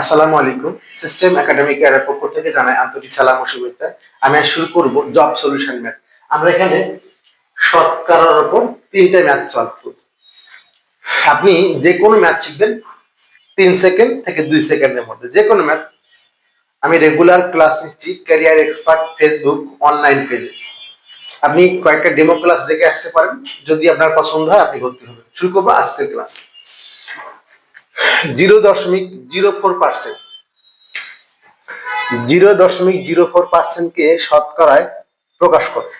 আসসালামু আলাইকুম। System academic এর পক্ষ থেকে জানাই আন্তরিক সালাম ও শুভেচ্ছা। আমি শুরু করব জব সলিউশন ম্যাথ আমরা এখানে শতকরার উপর তিনটা ম্যাথ সলভ করব। আপনি যে কোনো ম্যাথ শিখবেন তিন সেকেন্ড থেকে দুই সেকেন্ডের মধ্যে। যে কোনো ম্যাথ আমি রেগুলার ক্লাস নিচ্ছি ক্যারিয়ার এক্সপার্ট ফেসবুক অনলাইন পেজে আপনি কয়েকটা ডেমো ক্লাস দেখে আসতে পারেন। যদি আপনার পছন্দ হয়, আপনি ভর্তি হবেন শুরু করব আজকের ক্লাস জিরো দশমিক জিরো ফোর পার্সেন্ট জিরো দশমিক জিরো ফোর পার্সেন্টকে শতকরায় প্রকাশ করে।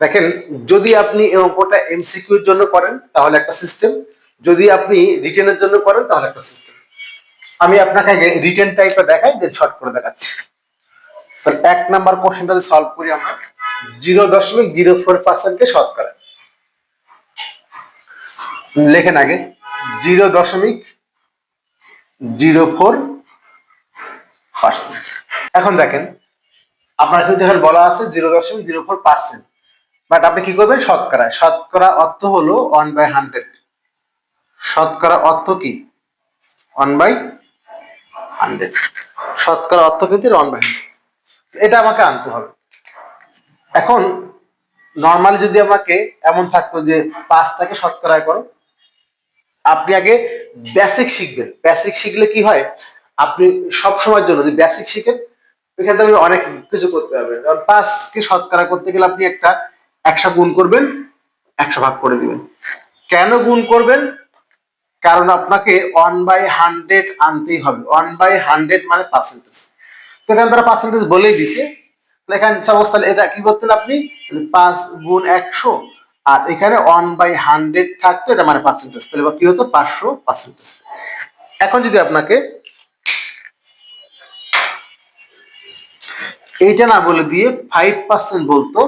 দেখেন, যদি আপনি এই অঙ্কটা এমসিকিউর জন্য করেন, তাহলে একটা সিস্টেম যদি আপনি রিটেনের জন্য করেন, তাহলে একটা সিস্টেম আমি আপনাকে আগে রিটেন টাইপটা দেখাই দেন শর্ট করে দেখাচ্ছি। এক নাম্বার কোশ্চেনটা সলভ করি আমরা জিরো দশমিক জিরো ফোর পার্সেন্টকে শতকরা লেখেন আগে জিরো দশমিক জিরো ফোর পার্সেন্ট এখন দেখেন, আপনার কিন্তু এখানে বলা আছে জিরো দশমিক জিরো ফোর পার্সেন্ট বাট আপনি কি করবেন? শতকরা। শতকরা অর্থ হলো ওয়ান বাই হান্ড্রেড শতকরা অর্থ কি? ওয়ান বাই হান্ড্রেড শতকরা অর্থ কিন্তু ওয়ান বাই এটা আমাকে আনতে হবে। এখন নর্মালি যদি আমাকে এমন থাকতো যে পাঁচটাকে শতকরায় করো আপনি আগে বেসিক শিখবেন। বেসিক শিখলে কি হয়? আপনি সব সময়ের জন্য যদি বেসিক শিখেন, এখান আপনি অনেক কিছু করতে পারবেন কারণ পাঁচকে শতকরা করতে গেলে আপনি একটা একশো গুণ করবেন, একশো ভাগ করে দিবেন। কেন গুণ করবেন? কারণ আপনাকে ওয়ান বাই হান্ড্রেড আনতেই হবে। ওয়ান বাই হান্ড্রেড মানে পার্সেন্টেজ তো এখানে তারা পার্সেন্টেজ বলেই দিছে। এখানে সাপোজ তাহলে এটা কি করতেন আপনি? পাঁচ গুণ একশো আর এখানে ওয়ান বাই হান্ড্রেড থাকতো, এটা মানে পার্সেন্টেজ তাহলে বা কি হতো? পাঁচশো পার্সেন্টেজ এখন যদি আপনাকে এইটা না বলে দিয়ে ফাইভ পার্সেন্ট বলতো,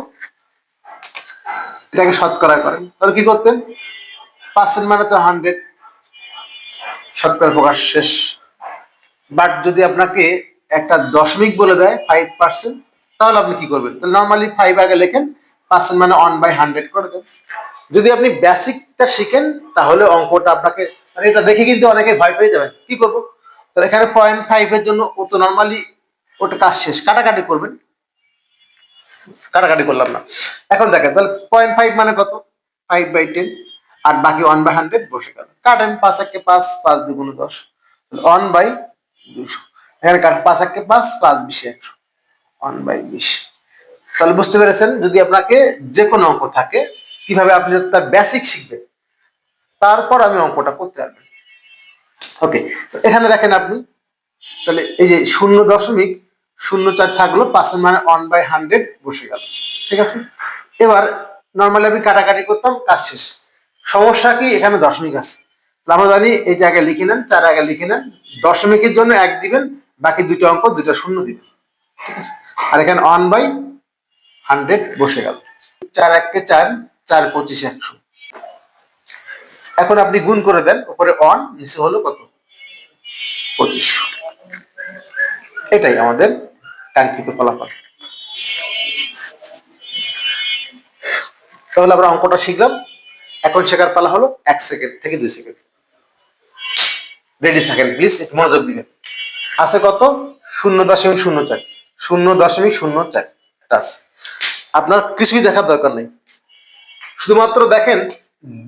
এটাকে শতকরা করেন। তাহলে কি করতেন? পার্সেন্ট মানে তো হান্ড্রেড শতকরা প্রকাশ শেষ। বাট যদি আপনাকে একটা দশমিক বলে দেয় ফাইভ পার্সেন্ট তাহলে আপনি কি করবেন? তাহলে নর্মালি ফাইভ আগে লেখেন পার্সেন্ট মানে ওয়ান বাই হান্ড্রেড করে দেন। যদি আপনি বেসিকটা শিখেন, তাহলে অঙ্কটা আপনাকে মানে এটা দেখে কিন্তু অনেকে ভয় পেয়ে যাবেন। কি করব? তাহলে এখানে পয়েন্ট ফাইভ এর জন্য ও তো নর্মালি ওটা কাজ শেষ। কাটাকাটি করবেন। কাটাকাটি করলাম না। এখন দেখেন, তাহলে পয়েন্ট ফাইভ মানে কত? ফাইভ বাই টেন আর বাকি ওয়ান বাই হান্ড্রেড বসে গেল। কাটেন, পাঁচ একে পাঁচ পাঁচ দুগুণ দশ। ওয়ান বাই দুশো। এখানে কাট পাঁচ একে পাঁচ পাঁচ বিশে একশো। ওয়ান বাই বিশ। তাহলে বুঝতে পেরেছেন, যদি আপনাকে যে কোনো অঙ্ক থাকে, কীভাবে আপনি তার বেসিক শিখবেন, তারপর আমি অঙ্কটা করতে পারবেন ওকে এখানে দেখেন আপনি, তাহলে এই যে শূন্য দশমিক শূন্য চার থাকল পার্সেন্ট মানে ওয়ান বাই হান্ড্রেড বসে গেল। ঠিক আছে? এবার নর্মালি আমি কাটাকাটি করতাম, কাজ শেষ। সমস্যা কি? এখানে দশমিক আছে। আমরা জানি, এই জায়গায় লিখে নেন, চার আগে লিখে নেন, দশমিকের জন্য এক দিবেন, বাকি দুটো অঙ্ক দুটো শূন্য দিবেন। ঠিক আছে? আর এখানে ওয়ান বাই হান্ড্রেড বসে গেল। চার এককে চার চার পঁচিশ একশো। এখন আপনি গুণ করে দেন, উপরে অন নিচে হলো কত? পঁচিশশো এটাই আমাদের কাঙ্ক্ষিত ফলাফল। তাহলে আমরা অঙ্কটা শিখলাম। এখন শেখার পালা হলো এক সেকেন্ড থেকে দুই সেকেন্ড। রেডি থাকেন প্লিজ একটু মনোযোগ দিবেন। আছে কত? শূন্য দশমিক শূন্য চার। শূন্য দশমিক শূন্য চার। আছে। আপনার কিছুই দেখার দরকার নেই। শুধুমাত্র দেখেন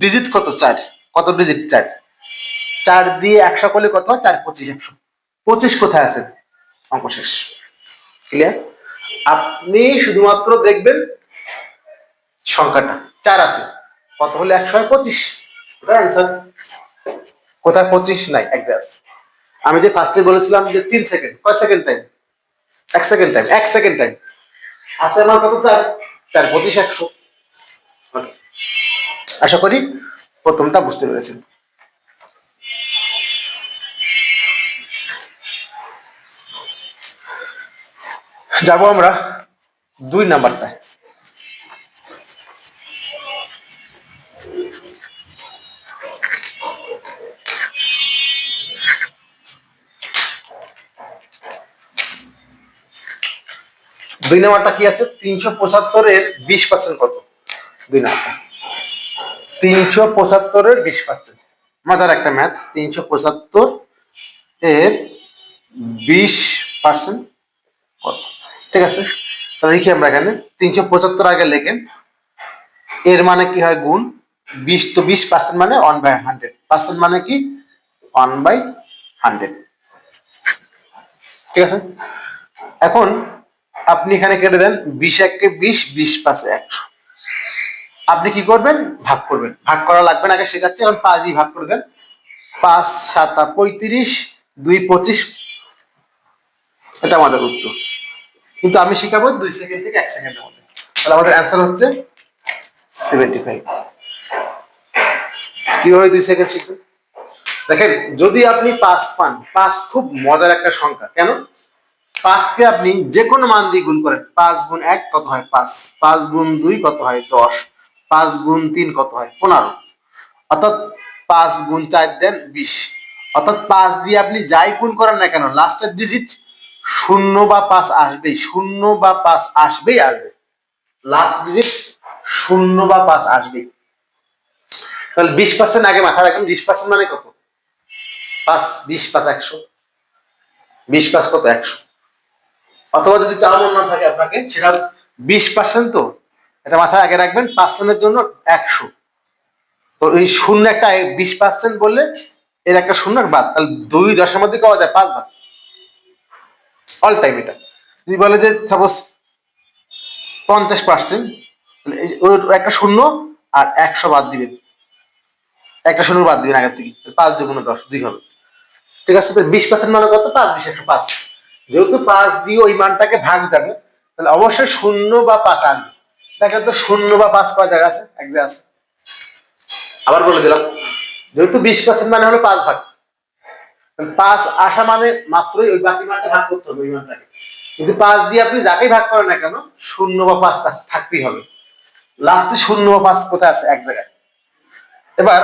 ডিজিট কত, চার। কত ডিজিট চার। চার দিয়ে একশো করলে কত হয়? চার, পঁচিশ, একশো। পঁচিশ কোথায় আছে? অঙ্ক শেষ ক্লিয়ার আপনি শুধুমাত্র দেখবেন সংখ্যাটা। চার আছে। কত হলে একশো হয়? পঁচিশ। অ্যান্সার কোথায় পঁচিশ? নাই একজাস্ট আমি যে ফার্স্টে বলেছিলাম যে তিন সেকেন্ড কয় সেকেন্ড টাইম এক সেকেন্ড টাইম এক সেকেন্ড টাইম আছে আমার কত? চার। চার পঁচিশ একশো। আশা করি প্রথমটা বুঝতে পেরেছেন। যাব আমরা দুই নাম্বারটায়। দুই নাম্বারটা কি আছে? তিনশো পঁচাত্তরের বিশ পার্সেন্ট কত? দুই নাম্বারটা। তিনশো পঁচাত্তরের বিশ পার্সেন্ট মজার একটা ম্যাথ তিনশো পঁচাত্তর এর বিশ পার্সেন্ট কত? ঠিক আছে? তাহলে লিখি আমরা এখানে। তিনশো পঁচাত্তর আগে লেখেন। এর মানে কি হয় গুণ? বিশ, তো বিশ পার্সেন্ট মানে ওয়ান বাই হান্ড্রেড পার্সেন্ট মানে কি? ওয়ান বাই হান্ড্রেড ঠিক আছে? এখন আপনি এখানে কেটে দেন বিশ এককে বিশ বিশ পাশে একশো। আপনি কি করবেন? ভাগ করবেন। ভাগ করা লাগবে না, আগে শেখাচ্ছি। এখন পাঁচ দিয়ে ভাগ করে দেন। পাঁচ, সাতা পঁয়ত্রিশ, দুই, পঁচিশ। এটা আমাদের উত্তর। কিন্তু আমি শিখাবো দুই সেকেন্ড থেকে এক সেকেন্ডের মধ্যে। তাহলে আমাদের অ্যান্সার হচ্ছে সেভেন্টি ফাইভ কীভাবে দুই সেকেন্ড শিখবেন? দেখেন, যদি আপনি পাঁচ পান, পাঁচ খুব মজার একটা সংখ্যা। কেন? পাঁচকে আপনি যে কোনো মান দিয়ে গুণ করেন। পাঁচ গুণ এক কত হয়? পাঁচ। পাঁচ গুণ দুই কত হয়? দশ। পাঁচ গুণ তিন কত হয়? পনেরো। অর্থাৎ পাঁচ গুণ চার দেন বিশ। অর্থাৎ পাঁচ দিয়ে আপনি যাই গুণ করেন না কেন, লাস্টের ডিজিট শূন্য বা পাঁচ আসবেই। শূন্য বা পাঁচ আসবেই আসবে। লাস্ট ডিজিট শূন্য বা পাঁচ আসবেই। তাহলে বিশ পার্সেন্ট আগে মাথায় রাখবেন বিশ পার্সেন্ট মানে কত? পাঁচ, বিশ পাঁচ একশো। বিশ পাঁচ কত? একশো। অথবা যদি তার মনে না থাকে আপনাকে, সেটা বিশ পার্সেন্ট তো, এটা মাথায় আগে রাখবেন পার্সেন্টের জন্য একশো। তো এই শূন্য একটা বিশ পার্সেন্ট বললে এর একটা শূন্য বাদ, তাহলে দুই দশের মধ্যে পাওয়া যায় পাঁচ ভাগ। অল টাইম এটা। যদি বলে যে সাপোজ পঞ্চাশ পার্সেন্ট একটা শূন্য আর একশো বাদ দিবেন। একটা শূন্য বাদ দিবেন আগের থেকে পাঁচ দুগুণ দশ, দুই হবে। ঠিক আছে, তো বিশ পার্সেন্ট মানে কত? পাঁচ, বিশ, একশো পাঁচ। যেহেতু পাঁচ দিয়ে ওই মানটাকে ভাগ যাবে, তাহলে অবশ্যই শূন্য বা পাঁচ আনবে। দেখেন তো, শূন্য বা পাঁচ কয় জায়গা আছে? এক জায়গা আছে। আবার বলে দিলাম, যেহেতু বিশ পার্সেন্ট মানে হলো পাঁচ ভাগ পাঁচ আসা মানে মাত্রই ওই বাকি মানটা ভাগ করতে হবে ওই মানটাকে। কিন্তু পাঁচ দিয়ে আপনি যাকেই ভাগ করেন না কেন, শূন্য বা পাঁচ থাকতেই হবে। লাস্টে শূন্য বা পাঁচ কোথায় আছে? এক জায়গায়। এবার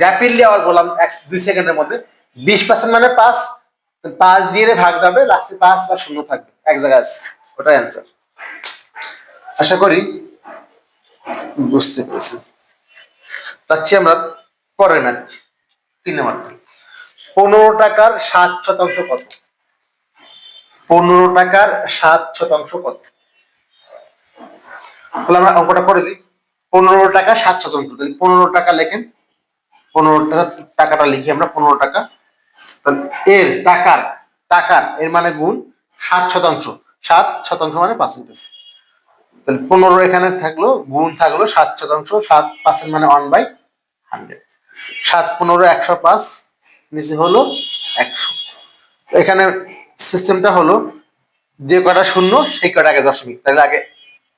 র্যাপিডলি আবার বললাম, এক দুই সেকেন্ডের মধ্যে। বিশ পার্সেন্ট মানে পাঁচ পাঁচ দিয়ে ভাগ যাবে লাস্টে পাঁচ বা শূন্য থাকবে। এক জায়গায় আছে, ওটাই অ্যান্সার আশা করি বুঝতে পেরেছি যাচ্ছি আমরা পরের ম্যাচ তিন নম্বর পনেরো টাকার সাত শতাংশ কত? পনেরো টাকার সাত শতাংশ কত? তাহলে আমরা অঙ্কটা করে দিই। পনেরো টাকা সাত শতাংশ, তাহলে পনেরো টাকা লেখেন। পনেরো টাকা টাকাটা লিখি আমরা, পনেরো টাকা এর টাকার টাকার, এর মানে গুণ সাত শতাংশ। সাত শতাংশ মানে পার্সেন্টেজ তাহলে পনেরো এখানে থাকল, গুণ থাকল সাত শতাংশ। সাত পার্সেন্ট মানে ওয়ান বাই হান্ড্রেড সাত, পনেরো, একশো, পাঁচ, নিচে হলো একশো। এখানে সিস্টেমটা হলো, যে কটা শূন্য, সেই কটা আগে দশমিক। তাহলে আগে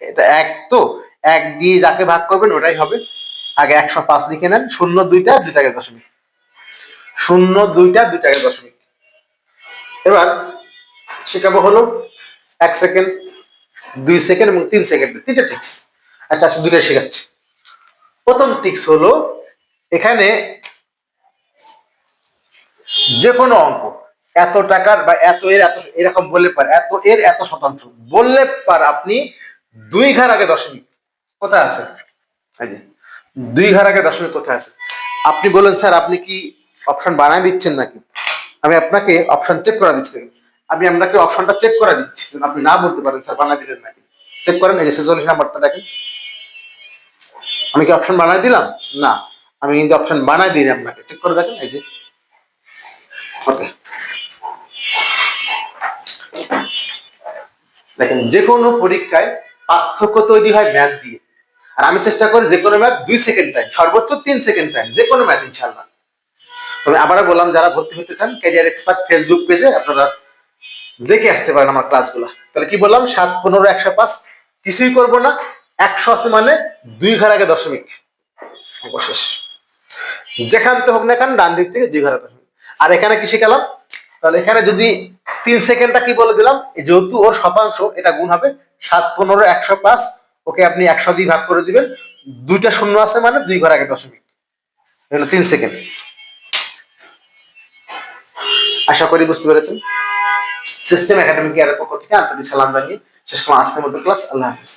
এটা এক তো, এক দিয়ে যাকে ভাগ করবেন, ওটাই হবে। আগে একশো পাঁচ লিখে নেন, শূন্য দুইটা দুইটাকে দশমিক। শূন্য, দুইটা, দুইটাকে দশমিক। এবার শেখাবো হলো এক সেকেন্ড, দুই সেকেন্ড এবং তিন সেকেন্ড, তিনটা টিক্স আচ্ছা আচ্ছা দুইটা শেখাচ্ছি। প্রথম টিক্স হলো এখানে যে কোনো অঙ্ক, এত টাকার বা এত এর, এত, এরকম বললে পারে, এত এর, এত শতাংশ, বললে পার আপনি দুই ঘর আগে দশমিক। কোথায় আছে? দুই ঘর আগে দশমিক কোথায় আছে? আপনি বলেন, স্যার, আপনি কি অপশন বানায় দিচ্ছেন নাকি? আমি আপনাকে অপশন চেক করা দিচ্ছি। আমি আপনাকে অপশনটা চেক করা দিচ্ছি। আপনি না বলতে পারেন স্যার বানায় দিলেন নাকি? চেক করেন, এই যে নাম্বারটা দেখেন। আমি কি অপশন বানায় দিলাম? না, আমি কিন্তু অপশন বানায় দিই আপনাকে। চেক করে দেখেন, এই যে। দেখেন, যে কোনো পরীক্ষায় পার্থক্য তৈরি হয় ম্যাথ দিয়ে। আর আমি চেষ্টা করি যে কোনো ম্যাথ দুই সেকেন্ড টাইম সর্বোচ্চ তিন সেকেন্ড টাইম যে কোনো ম্যাথ ইনশাল্লাহ তবে আবারও বললাম, যারা ভর্তি হতে চান ক্যারিয়ার এক্সপার্ট ফেসবুক পেজে আপনারা দেখে আসতে পারেন আমার ক্লাসগুলো তাহলে কি বললাম, সাত, পনেরো, একশো পাঁচ, কিছুই করব না, একশো আছে মানে দুই ঘর আগে দশমিক, অবশেষ। যেখান থেকে হোক না কেন, ডান দিক থেকে দুই ঘর দশমিক আর এখানে কি শিখালাম? তাহলে এখানে যদি তিন সেকেন্ডটা কি বলে দিলাম যেহেতু ওর শতাংশ, এটা গুণ হবে সাত, পনেরো, একশো পাঁচ, ওকে আপনি একশো দিয়ে ভাগ করে দিবেন। দুইটা শূন্য আছে মানে দুই ঘর আগে দশমিক তিন সেকেন্ড। আশা করি বুঝতে পেরেছেন। সিস্টেম একাডেমিক এর পক্ষ থেকে আন্তরিক সালাম জানিয়ে শেষ করলাম আজকের মতো ক্লাস। আল্লাহ হাফিজ।